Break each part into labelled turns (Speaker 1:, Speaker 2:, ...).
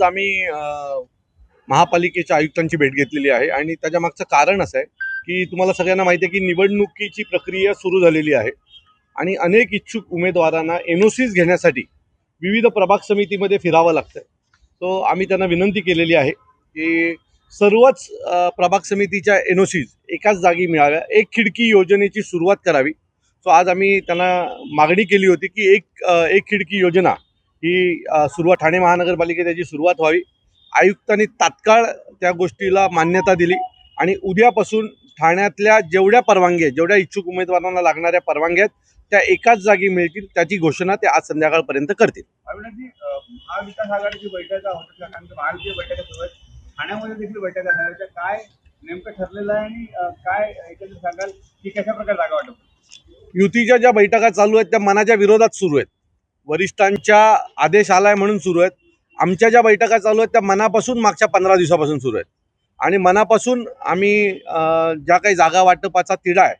Speaker 1: आज आम्ही महापालिकेच्या आयुक्तांची भेट घेतलेली आहे आणि त्याच्या मागचं कारण असं आहे की तुम्हाला सगळ्यांना माहिती आहे की निवडणुकीची प्रक्रिया सुरू झालेली आहे आणि अनेक इच्छुक उमेदवारांना एन ओ सीज घेण्यासाठी विविध प्रभाग समितीमध्ये फिरावं लागतं सो आम्ही त्यांना विनंती केलेली आहे की सर्वच प्रभाग समितीच्या एन ओ सीज एकाच जागी मिळाव्या एक खिडकी योजनेची सुरुवात करावी. सो आज आम्ही त्यांना मागणी केली होती की एक एक खिडकी योजना ही सुरुवात ठाणे महानगरपालिकेत त्याची सुरुवात व्हावी. आयुक्तांनी तात्काळ त्या गोष्टीला मान्यता दिली आणि उद्यापासून ठाण्यातल्या जेवढ्या परवानगी आहेत जेवढ्या इच्छुक उमेदवारांना लागणाऱ्या परवानग्या आहेत त्या एकाच जागी मिळतील त्याची घोषणा ते आज संध्याकाळपर्यंत करतील.
Speaker 2: अविनाशजी अ, महाविकास आघाडीची बैठका होत कारण की महायुतीच्या बैठका सुरू आहेत ठाण्यामध्ये देखील बैठका झाल्या होत्या काय नेमकं ठरलेलं आहे आणि अ, काय एकंदरीत सांगाल की कशा प्रकारे जागा वाटप
Speaker 1: युतीच्या ज्या बैठका चालू आहेत त्या मनाच्या विरोधात सुरू आहेत. वरिष्ठांच्या आदेश आलाय म्हणून सुरू आहेत. आमच्या ज्या बैठका चालू आहेत त्या मनापासून मागच्या पंधरा दिवसापासून सुरू आहेत. आणि मनापासून आम्ही ज्या काही जागा वाटपाचा तिढा आहे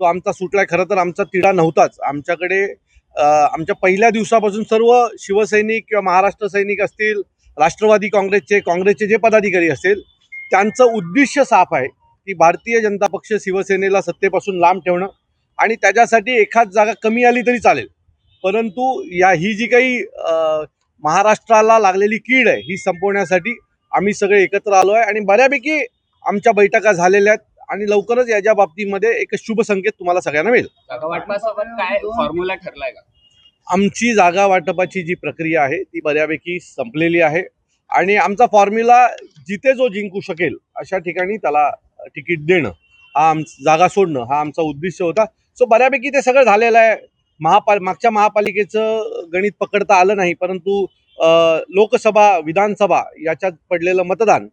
Speaker 1: तो आमचा सुटलाय. खरं तर आमचा तिढा नव्हताच. आमच्याकडे आमच्या पहिल्या दिवसापासून सर्व शिवसैनिक किंवा महाराष्ट्र सैनिक असतील राष्ट्रवादी काँग्रेसचे काँग्रेसचे जे पदाधिकारी असतील त्यांचं उद्दिष्ट साफ आहे की भारतीय जनता पक्ष शिवसेनेला सत्तेपासून लांब ठेवणं आणि त्याच्यासाठी एखाद जागा कमी आली तरी चालेल. परंतु या ही जी काही महाराष्ट्राला लागलेली कीड आहे ही संपवण्यासाठी आम्ही सगळे एकत्र आलो आहे आणि बऱ्यापैकी आमच्या बैठका झालेल्या आहेत आणि लवकरच याच्या बाबतीमध्ये एक शुभ संकेत तुम्हाला सगळ्यांना मिळेल.
Speaker 3: काय फॉर्म्युला ठरलाय का?
Speaker 1: आमची जागा वाटपाची जी प्रक्रिया आहे ती बऱ्यापैकी संपलेली आहे आणि आमचा फॉर्म्युला जिथे जो जिंकू शकेल अशा ठिकाणी त्याला तिकीट देणं हा आम जागा सोडणं हा आमचा उद्देश होता. सो बऱ्यापैकी ते सगळं झालेलं आहे. महापाल मागच्या महापालिकेचं गणित पकडता आलं नाही परंतु लोकसभा विधानसभा याच्यात पडलेलं मतदान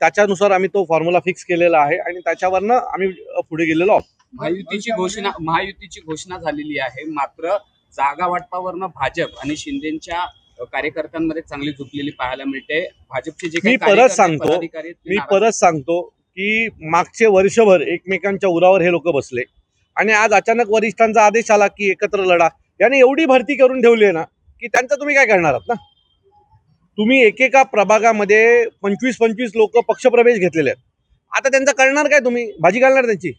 Speaker 1: त्याच्यानुसार आम्ही तो फॉर्म्युला फिक्स केलेला आहे आणि त्याच्यावरनं आम्ही पुढे गेलेलो आहोत.
Speaker 3: महायुतीची घोषणा महायुतीची घोषणा झालेली आहे. मात्र जागा वाटपावरनं भाजप आणि शिंदेच्या कार्यकर्त्यांमध्ये चांगली झुकलेली पाहायला मिळते. भाजपचे जे
Speaker 1: मी परत सांगतो, मी परत सांगतो की मागचे वर्षभर एकमेकांच्या उरावर हे लोक बसले. आणि आज अचानक वरिष्ठांचा आदेश आला की एकत्र लढा. याने एवढी भरती करून ठेवली आहे ना की त्यांचं तुम्ही काय करणार आहात ना? तुम्ही एकेका प्रभागामध्ये पंचवीस पंचवीस लोक पक्षप्रवेश घेतलेले आहेत. आता त्यांचं करणार काय तुम्ही? भाजी घालणार त्यांची?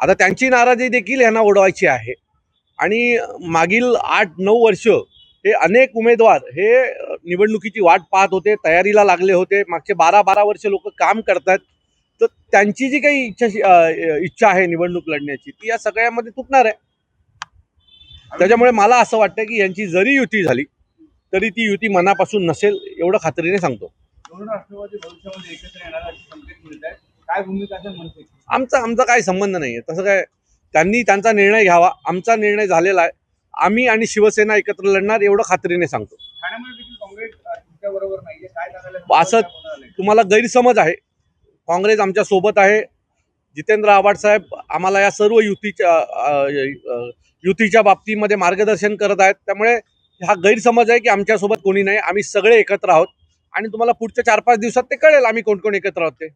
Speaker 1: आता त्यांची नाराजी देखील यांना ओढवायची आहे. आणि मागील आठ नऊ वर्ष हे अनेक उमेदवार हे निवडणुकीची वाट पाहत होते तयारीला लागले होते. मागचे बारा बारा वर्ष लोक काम करतात तर त्यांची जी काही इच्छा इच्छा आहे निवडणूक लढण्याची ती या सगळ्यामध्ये तुटणार आहे. त्याच्यामुळे मला असं वाटतं की यांची जरी युती झाली तरी ती युती मनापासून नसेल एवढं खात्रीने सांगतो.
Speaker 2: काय
Speaker 1: आमचा आमचा काही संबंध नाही आहे. तसं काय त्यांनी त्यांचा निर्णय घ्यावा. आमचा निर्णय झालेला आहे. आम्ही आणि शिवसेना एकत्र लढणार एवढं खात्रीने सांगतो.
Speaker 2: नाहीये. काय
Speaker 1: असं- तुम्हाला गैरसमज आहे. काँग्रेस आमच्यासोबत आहे. जितेंद्र आव्हाड साहेब आम्हाला या सर्व युतीच्या युतीच्या बाबतीमध्ये मार्गदर्शन करत आहेत. त्यामुळे हा गैरसमज आहे की आमच्यासोबत कोणी नाही. आम्ही सगळे एकत्र आहोत. आणि तुम्हाला पुढच्या चार पाच दिवसात ते कळेल आम्ही कोण कोण एकत्र आहोत ते.